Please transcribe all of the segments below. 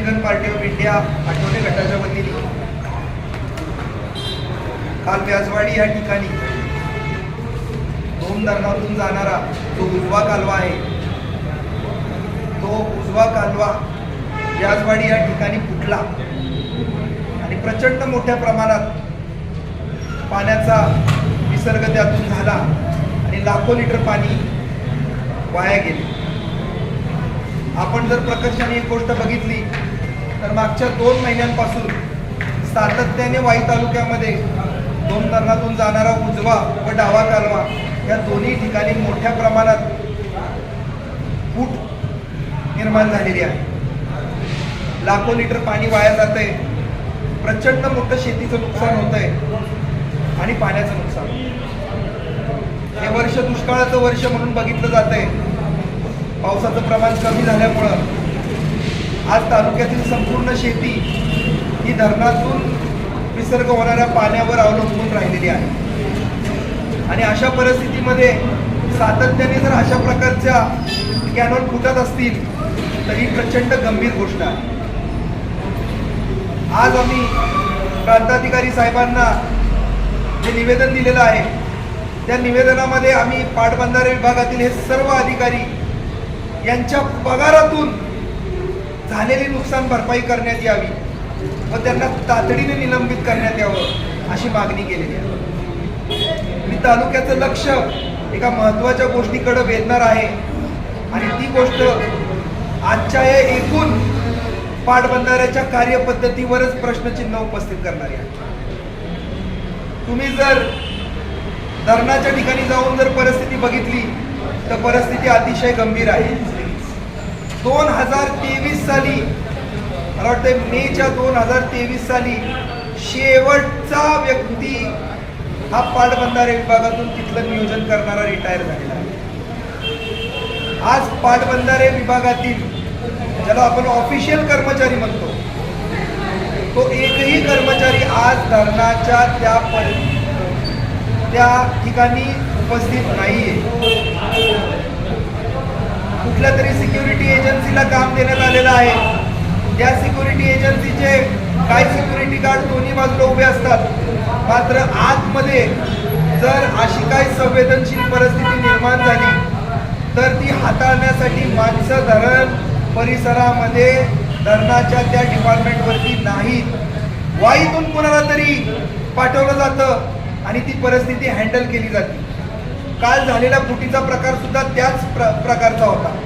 Republican Party of India Athawale गटाच्या वतीने. काल व्याजवाडी या ठिकाणी दोन धरणातून जाणारा जो उजवा कालवा आहे तो उजवा कालवा व्याजवाडी या ठिकाणी फुटला. आणि प्रचंड मोठ्या प्रमाणात पाण्याचा विसर्ग त्यातून झाला आणि लाखो लिटर पाणी वाया गेले. आपण जर प्रकर्षाने एक गोष्ट बघितली तर मागच्या दोन महिन्यांपासून सातत्याने वाई तालुक्यामध्ये दोन धरणातून जाणारा उजवा व डावा कालवा या दोन्ही ठिकाणी मोठ्या प्रमाणात फूट निर्माण झालेली आहे. लाखो लिटर पाणी वाया जात आहे प्रचंड मोठं शेतीचं नुकसान होत आहे आणि पाण्याचं नुकसान. हे वर्ष दुष्काळाचं वर्ष म्हणून बघितलं जात आहे पावसाचं प्रमाण कमी झाल्यामुळं आज तालुक्यातील संपूर्ण शेती ही धरणातून विसर्ग होणाऱ्या पाण्यावर अवलंबून राहिलेली आहे. आणि अशा परिस्थितीमध्ये सातत्याने जर अशा प्रकारच्या कॅनॉल फुटत असतील तर ही प्रचंड गंभीर गोष्ट आहे. आज आम्ही प्रांताधिकारी साहेबांना जे निवेदन दिलेलं आहे त्या निवेदनामध्ये आम्ही पाटबंधारे विभागातील हे सर्व अधिकारी यांच्या पगारातून झालेली नुकसान भरपाई करण्यात यावी व त्यांना तातडीने निलंबित करण्यात यावं अशी मागणी केलेली आहे. मी तालुक्याचं लक्ष एका महत्त्वाच्या गोष्टीकडे वेधणार आहे आणि ती गोष्ट आजच्या या एकूण पाटबंधाऱ्याच्या कार्यपद्धतीवरच प्रश्नचिन्ह उपस्थित करणारी आहे. तुम्ही जर धरणाच्या ठिकाणी जाऊन जर परिस्थिती बघितली तर परिस्थिती अतिशय गंभीर आहे. दोन हजार तेवीस साली मला वाटतं मेच्या दोन हजार तेवीस साली शेवटचा व्यक्ती हा पाटबंधारे विभागातून तिथलं नियोजन करणारा रिटायर झालेला आहे. आज पाटबंधारे विभागातील ज्याला आपण ऑफिशियल कर्मचारी म्हणतो तो एकही कर्मचारी आज धरणाच्या त्या परि त्या ठिकाणी उपस्थित नाही आहे कुठल्या तरी सिक्युरिटी एजन्सीला काम देण्यात आलेलं आहे. त्या सिक्युरिटी एजन्सीचे काही सिक्युरिटी गार्ड दोन्ही बाजूला उभे असतात. मात्र आतमध्ये जर अशी काही संवेदनशील परिस्थिती निर्माण झाली तर ती हाताळण्यासाठी माणसं धरण परिसरामध्ये धरणाच्या त्या डिपार्टमेंटवरती नाहीत. वाईतून कुणाला तरी पाठवलं जातं आणि ती परिस्थिती हँडल केली जाते. काल झालेला फुटीचा प्रकार सुद्धा त्याच प्र प्रकारचा होता.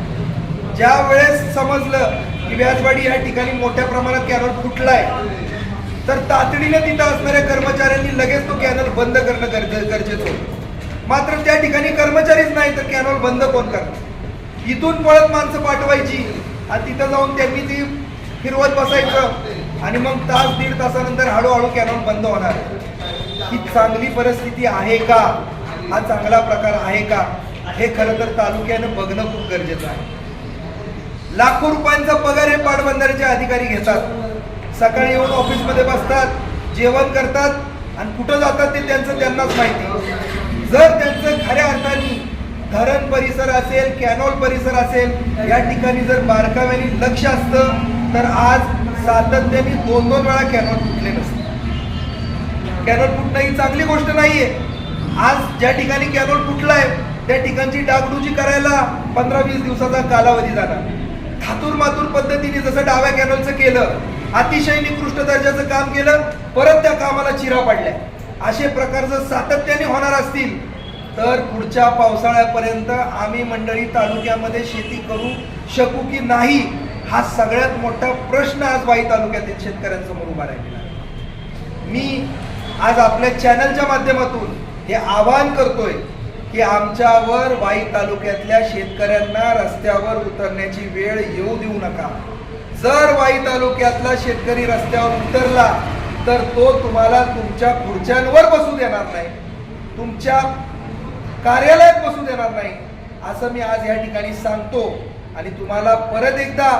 ज्या वेळेस समजलं की व्याजवाडी या ठिकाणी मोठ्या प्रमाणात कॅनल फुटलाय तर तातडीने तिथं असणाऱ्या कर्मचाऱ्यांनी लगेच तो कॅनल बंद करणं गरजेचं होतं. मात्र त्या ठिकाणी कर्मचारीच नाही तर कॅनल बंद कोण करणार? इथून पळत माणसं पाठवायची आणि तिथं जाऊन त्यांनी ती फिरवत बसायचं आणि मग तास दीड तासानंतर हळूहळू कॅनॉल बंद होणार. ही चांगली परिस्थिती आहे का? हा चांगला प्रकार आहे का? हे खरं तर तालुक्यानं बघणं खूप गरजेचं आहे. लाखो रुपयांचा पगार हे पाटबंधाऱ्याचे अधिकारी घेतात. सकाळी येऊन ऑफिसमध्ये बसतात जेवण करतात आणि कुठं जातात ते त्यांचं त्यांनाच माहिती. जर त्यांचं खऱ्या अर्थाने धरण परिसर असेल कॅनॉल परिसर असेल या ठिकाणी जर बारकाव्याने लक्ष असतं तर आज सातत्याने दोन दोन वेळा कॅनॉल फुटले नसते. कॅनॉल फुटणं ही चांगली गोष्ट नाहीये. आज ज्या ठिकाणी कॅनॉल फुटलाय त्या ठिकाणची डागडुजी करायला पंधरा वीस दिवसाचा कालावधी झाला थातूर मातूर पद्धतीने जसं डाव्या कॅनलचं केलं अतिशय निकृष्ट दर्जाचं काम केलं परत त्या कामाला चिरा पाडल्या. असे प्रकार जर सातत्याने होणार असतील तर पुढच्या पावसाळ्यापर्यंत आम्ही मंडळी तालुक्यामध्ये शेती करू शकू की नाही हा सगळ्यात मोठा प्रश्न आज वाई तालुक्यातील शेतकऱ्यांसमोर उभा राहिलेला आहे. मी आज आपल्या चॅनलच्या माध्यमातून हे आवाहन करतोय की आमच्यावर वाई तालुक्यातल्या शेतकऱ्यांना रस्त्यावर उतरण्याची वेळ येऊ देऊ नका. जर वाई तालुक्यातला शेतकरी रस्त्यावर उतरला तर तो तुम्हाला तुमच्या खुर्च्यांवर बसू देणार नाही. तुमच्या कार्यालयात बसू देणार नाही. असं मी आज या ठिकाणी सांगतो आणि तुम्हाला परत एकदा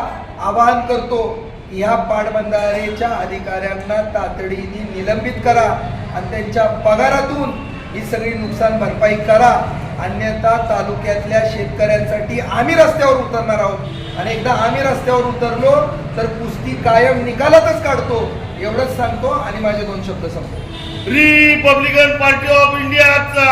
आवाहन करतो ह्या पाटबंधारेच्या अधिकाऱ्यांना तातडीने निलंबित करा आणि त्यांच्या पगारातून ही सगळी नुकसान भरपाई करा. अन्यथा तालुक्यातल्या शेतकऱ्यांसाठी आम्ही रस्त्यावर उतरणार आहोत. आणि एकदा आम्ही रस्त्यावर उतरलो तर कुस्ती कायम निकालातच काढतो. एवढंच सांगतो आणि माझे दोन शब्द संपतो रिपब्लिकन पार्टी ऑफ इंडियाचा.